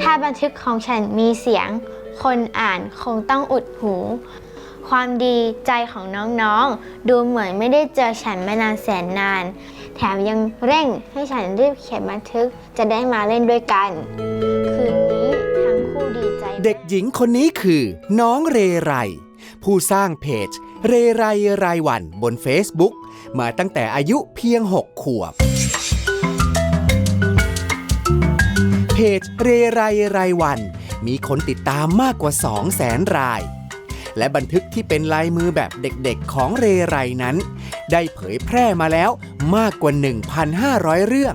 ถ้าบันทึกของฉันมีเสียง คนอ่านคงต้องอุดหู ความดีใจของน้องๆ ดูเหมือนไม่ได้เจอฉันมานานแสนนาน แถมยังเร่งให้ฉันรีบเขียนบันทึกจะได้มาเล่นด้วยกัน คืนนี้ทั้งคู่ดีใจ เด็กหญิงคนนี้คือ น้องเรไร ผู้สร้างเพจ เรไรรายวันบน Facebook มาตั้งแต่อายุเพียง 6 ขวบ เพจเรไรไรวัน มีคนติดตามมากกว่า 2 0 0แสนราย และบันทึกที่เป็นลายมือแบบเด็กๆของเรไรนั้น ได้เผยแพร่มาแล้วมากกว่า 1,500 เรื่อง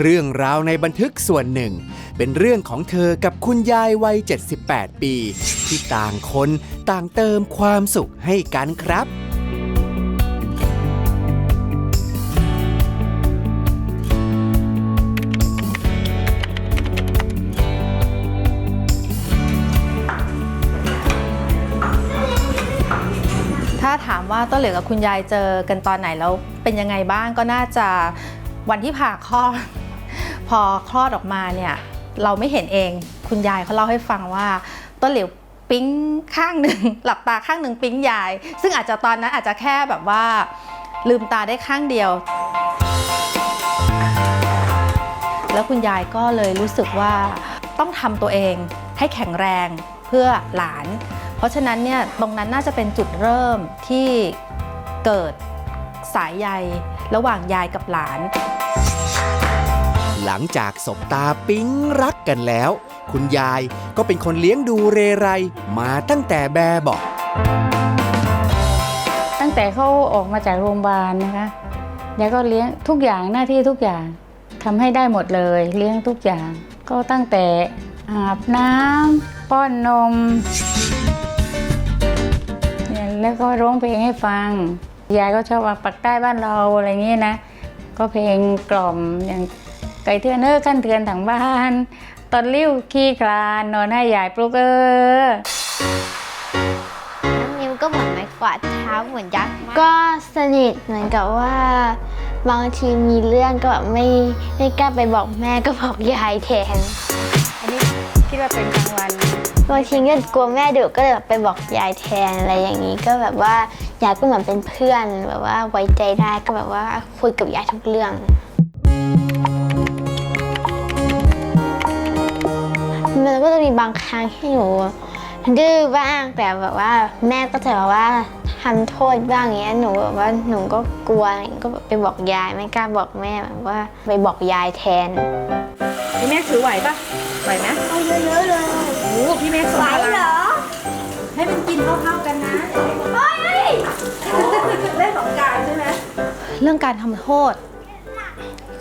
เรื่องราวในบันทึกส่วนหนึ่ง เป็นเรื่องของเธอกับคุณยายวัย 78 ปี ที่ต่างคนต่างเติมความสุขให้กันครับ ว่าต้นเหลือกับคุณยายเจอกันตอนไหนแล้วเป็นยังไงบ้างก็น่าจะวันที่ผ่าคลอด พอคลอดออกมาเนี่ยเราไม่เห็นเองคุณยายเขาเล่าให้ฟังว่า ต้นเหลวปิ๊งข้างหนึ่งหลับตาข้างหนึ่งปิ๊งยาย ซึ่งอาจจะตอนนั้นอาจจะแค่แบบว่า ลืมตาได้ข้างเดียว แล้วคุณยายก็เลยรู้สึกว่าต้องทำตัวเองให้แข็งแรงเพื่อหลาน เพราะฉะนั้นเนี่ยตรงนั้นน่าจะเป็นจุดเริ่มที่เกิดสายใยระหว่างยายกับหลาน หลังจากสบตาปิ๊งรักกันแล้ว คุณยายก็เป็นคนเลี้ยงดูเรไรมาตั้งแต่แบบเบอก ตั้งแต่เขาออกมาจากโรงพยาบาลนะคะยายก็เลี้ยงทุกอย่างหน้าที่ทุกอย่างทำให้ได้หมดเลย เลี้ยงทุกอย่าง ก็ตั้งแต่อาบน้ำป้อนนมเนี่ย แล้วก็ร้องเพลงให้ฟัง ยายก็ชอบว่าปักใต้บ้านเราอะไรเงี้ยนะ ก็เพลงกล่อมอย่างไก่เทือนเออขั้นเทือนถังบ้าน ตอนลิ้วขี้คลานนอนให้ยายปลุกเออน้องนิวก็เหมือนไม้กวาดเท้าเหมือนยักษ์ก็สนิทเหมือนกับว่า บางทีมีเรื่องก็แบบไม่ไม่กล้าไปบอกแม่ก็บอกยายแทนอันนี้คิดว่าเป็นกลางวัน บางทีก็กลัวแม่ดุก็เลยแบบไปบอกยายแทนอะไรอย่างนี้ ก็แบบว่ายายก็เหมือนเป็นเพื่อนแบบว่าไว้ใจได้ก็แบบว่าคุยกับยายทุกเรื่องมันก็จะมีบางครั้งที่หนูดื้อบ้างแต่แบบว่าแม่ก็จะแบบว่าทำโทษบ้างอย่างเงี้ยหนูแบบว่าหนูก็กลัวอะไรอย่างเงี้ยก็แบบไปบอกยายไม่กล้าบอกแม่แบบว่าไปบอกยายแทนพี่เมฆถือไหวปะไหวไหมเอาเยอะๆเลย โอ้พี่เมฆไหวเหรอ ให้มันกินเท่าๆกันนะเล่นสงการใช่ไหมเรื่องการทำโทษ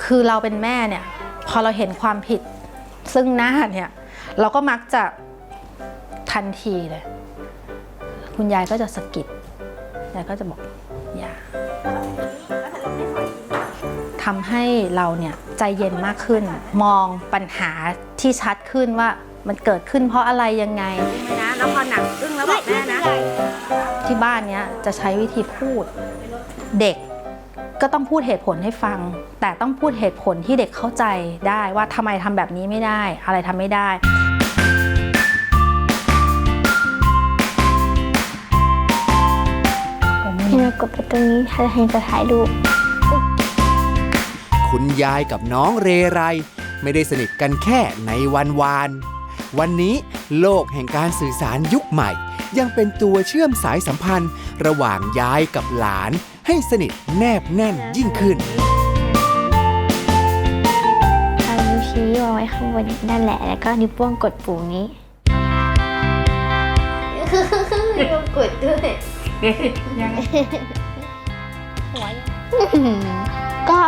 คือเราเป็นแม่เนี่ย พอเราเห็นความผิด ซึ่งหน้าเนี่ย เราก็มักจะทันทีเลย คุณยายก็จะสะกิดยายก็จะบอกอย่าทำให้เราเนี่ยใจเย็นมากขึ้น มองปัญหาที่ชัดขึ้นว่า มันเกิดขึ้นเพราะอะไรยังไงนะแล้วพอหนังอึ้งแล้วบอกแม่นะ ที่บ้านเนี้ยจะใช้วิธีพูดเด็กก็ต้องพูดเหตุผลให้ฟัง แต่ต้องพูดเหตุผลที่เด็กเข้าใจได้ว่าทำไมทำแบบนี้ไม่ได้ อะไรทำไม่ได้ให้หนูกดไปตรงนี้ถ้าให้จะถ่ายรูปคุณยายกับน้องเรไร ไม่ได้สนิทกันแค่ในวันวาน วันนี้โลกแห่งการสื่อสารยุคใหม่ ยังเป็นตัวเชื่อมสายสัมพันธ์ ระหว่างยายกับหลาน ให้สนิทแนบแน่นยิ่งขึ้นเอานิ้วชี้วางไว้ข้างบนนั่นแหละ แล้วก็นิ้วโป้งกดปุ่มนี้นิ้วกดด้วยยังก็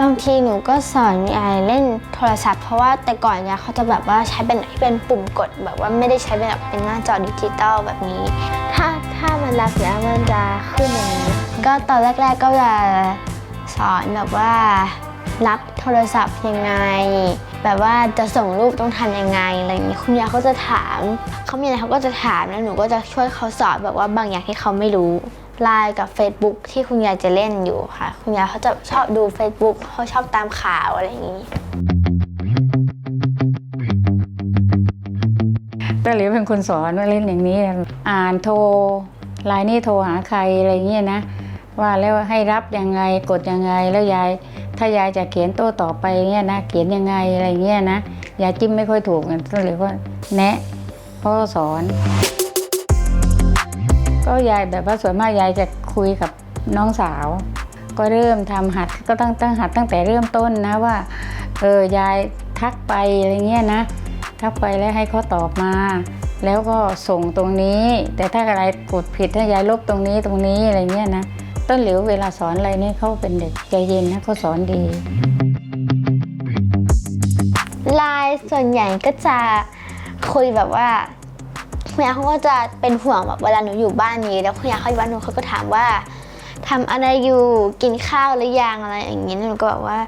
บางทีหนูก็สอนยายเล่นโทรศัพท์ เพราะว่าแต่ก่อนยายเขาจะแบบว่าใช้เป็นที่เป็นปุ่มกด แบบว่าไม่ได้ใช้เป็นแบบเป็นหน้าจอดิจิตอลแบบนี้ ถ้าถ้ามันรับแล้วมันจะขึ้นอย่างนี้ก็ตอนแรก ๆก็จะสอนแบบว่ารับโทรศัพท์ยังไง แบบว่าจะส่งรูปต้องทำยังไงอะไรอย่างนี้คุณยายเขาจะถามเขามีอะไรเขาก็จะถามแล้วหนูก็จะช่วยเขาสอนแบบว่าบางอย่างที่เขาไม่รู้ ไลน์กับ Facebook ที่คุณยายจะเล่นอยู่ค่ะ คุณยายเขาจะชอบดู Facebook เขาชอบตามข่าวอะไรอย่างนี้ตาเหลียวเป็นคนสอนว่าเล่นอย่างนี้ อ่านโทรไลน์นี่โทรหาใครอะไรเงี้ยนะ ว่าแล้วให้รับยังไงกดยังไงแล้วยาย ถ้ายายจะเขียนโต้ต่อไปเงี้ยนะเขียนยังไงอะไรเงี้ยนะยายจิ้มไม่ค่อยถูกตาเหลียวก็แนะพ่อสอน ก็ยายแบบว่าส่วนมากยายจะคุยกับน้องสาว ก็เริ่มทำหัดก็ตั้งตั้งหัดตั้งแต่เริ่มต้นนะว่าเออยายทักไปอะไรเงี้ยนะทักไปแล้วให้เขาตอบมา แล้วก็ส่งตรงนี้ แต่ถ้าอะไรกดผิดถ้ายายลบตรงนี้ตรงนี้อะไรเงี้ยนะต้นหลิวเวลาสอนอะไรนี่เขาเป็นเด็กใจเย็นนะเขาสอนดีลน์ส่วนใหญ่ก็จะคุยแบบว่า คุณยายเขาก็จะเป็นห่วงแบบเวลาหนูอยู่บ้านนี้ แล้วคุณยายเขาอยู่บ้านหนูเขาก็ถามว่าทำอะไรอยู่กินข้าวหรือยังอะไรอย่างนี้หนูก็แบบว่า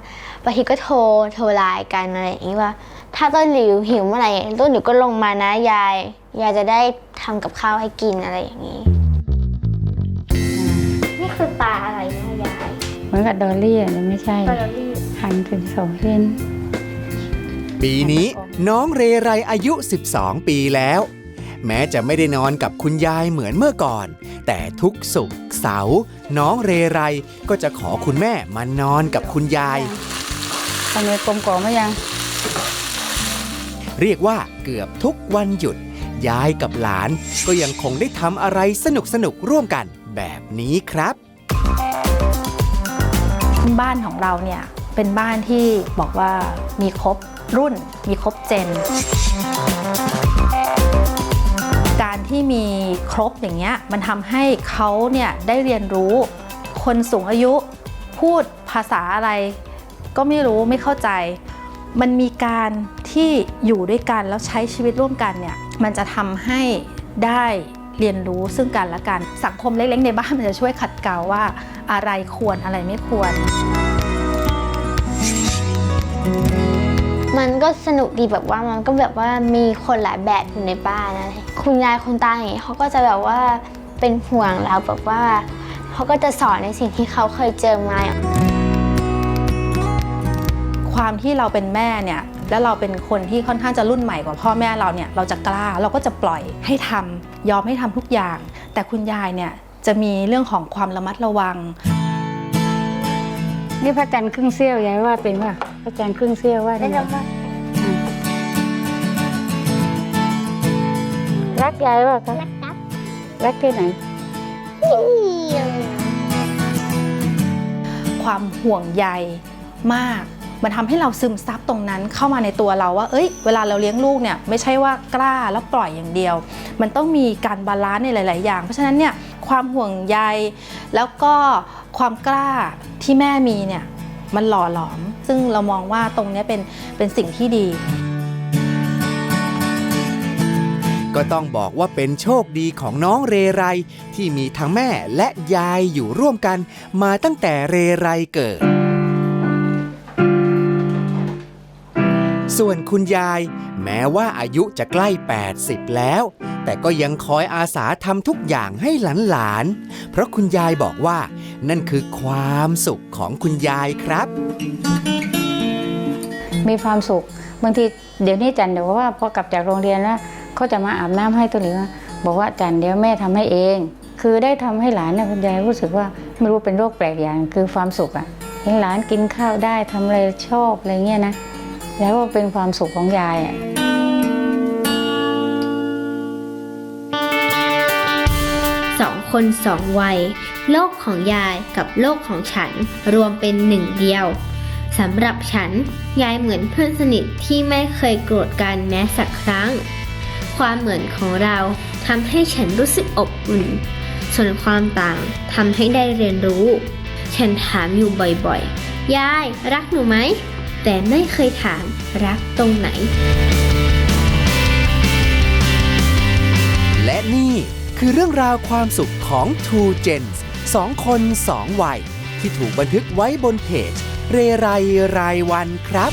บางทีก็โทรโทรไลน์กันอะไรอย่างนี้ว่า ถ้าต้นหลิวหิวเมื่อไหร่ต้นหลิวก็ลงมานะยายยายจะได้ทำกับข้าวให้กินอะไรอย่างนี้ นี่คือปลาอะไรนะยายเหมือนกับดอลลี่อะแต่ไม่ใช่ปลาดอลลี่หั่นเป็นสองเส้นปีนี้น้องเรไรอายุ 12 ปีแล้ว แม้จะไม่ได้นอนกับคุณยายเหมือนเมื่อก่อน แต่ทุกสุขเสาร์น้องเรไรก็จะขอคุณแม่มานอนกับคุณยายทำไมกลมกล่อมไหมยัง เรียกว่าเกือบทุกวันหยุด ยายกับหลานก็ยังคงได้ทำอะไรสนุกสนุกๆร่วมกันแบบนี้ครับบ้านของเราเนี่ยเป็นบ้านที่บอกว่ามีครบรุ่น มีครบเจนการที่ มีครบอย่างเงี้ยมันทำให้เขาเนี่ยได้เรียนรู้ คนสูงอายุพูดภาษาอะไร ก็ไม่รู้ไม่เข้าใจ มันมีการที่อยู่ด้วยกันแล้วใช้ชีวิตร่วมกันเนี่ยมันจะทำให้ได้เรียนรู้ซึ่งกันและกัน สังคมเล็กๆในบ้านมันจะช่วยขัดเกลาว่าอะไรควรอะไรไม่ควร มันก็สนุกดีแบบว่ามันก็แบบว่ามีคนหลายแบบอยู่ในบ้านนะคุณยายคุณตาอย่างเงี้ยเขาก็จะแบบว่าเป็นห่วงเราแบบว่าเขาก็จะสอนในสิ่งที่เขาเคยเจอมาความที่เราเป็นแม่เนี่ยแล้วเราเป็นคนที่ค่อนข้างจะรุ่นใหม่กว่าพ่อแม่เราเนี่ยเราจะกล้าเราก็จะปล่อยให้ทำยอมให้ทำทุกอย่าง แต่คุณยายเนี่ยจะมีเรื่องของความระมัดระวัง นี่พระจันทร์ครึ่งเสี้ยวยายว่าเป็นว่าพระจันทร์ครึ่งเสี้ยวว่าได้ไหมรักยายว่าครับรักที่ไหน ความห่วงใยมาก มันทำให้เราซึมซับตรงนั้นเข้ามาในตัวเราว่า เอ้ย เวลาเราเลี้ยงลูกเนี่ยไม่ใช่ว่ากล้าแล้วปล่อยอย่างเดียว มันต้องมีการบาลานซ์ในหลาย ๆ อย่าง เพราะฉะนั้นเนี่ยความห่วงใยแล้วก็ความกล้าที่แม่มีเนี่ยมันหล่อหลอม ซึ่งเรามองว่าตรงนี้เป็นเป็นสิ่งที่ดี ก็ต้องบอกว่าเป็นโชคดีของน้องเรไรที่มีทั้งแม่และยายอยู่ร่วมกัน มาตั้งแต่เรไรเกิด ส่วนคุณยาย แม้ว่าอายุจะใกล้ 80 แล้ว แต่ก็ยังคอยอาสาทำทุกอย่างให้หลานๆ เพราะคุณยายบอกว่า นั่นคือความสุขของคุณยายครับ มีความสุขบางทีเดี๋ยวนี้จันเดี๋ยวว่าพอกลับจากโรงเรียนแล้วเขาจะมาอาบน้ำให้ตัวเหลือบอกว่าจันเดี๋ยวแม่ทำให้เอง คือได้ทำให้หลานนะคุณยายรู้สึกว่าไม่รู้เป็นโรคแปลกอย่าง คือความสุขอะเห็นหลานกินข้าวได้ทำอะไรชอบอะไรเงี้ยนะ แล้วก็เป็นความสุขของยายอะสองคนสองวัย โลกของยายกับโลกของฉันรวมเป็นหนึ่งเดียวสำหรับฉัน ยายเหมือนเพื่อนสนิทที่ไม่เคยโกรธกันแม้สักครั้ง ความเหมือนของเราทำให้ฉันรู้สึกอบอุ่น ส่วนความต่างทำให้ได้เรียนรู้ ฉันถามอยู่บ่อยๆ ยายรักหนูไหม แต่ไม่เคยถามรักตรงไหน และนี่คือเรื่องราวความสุขของ Two Gens สองคนสองวัย ที่ถูกบันทึกไว้บนเพจ เรไรรายวันครับ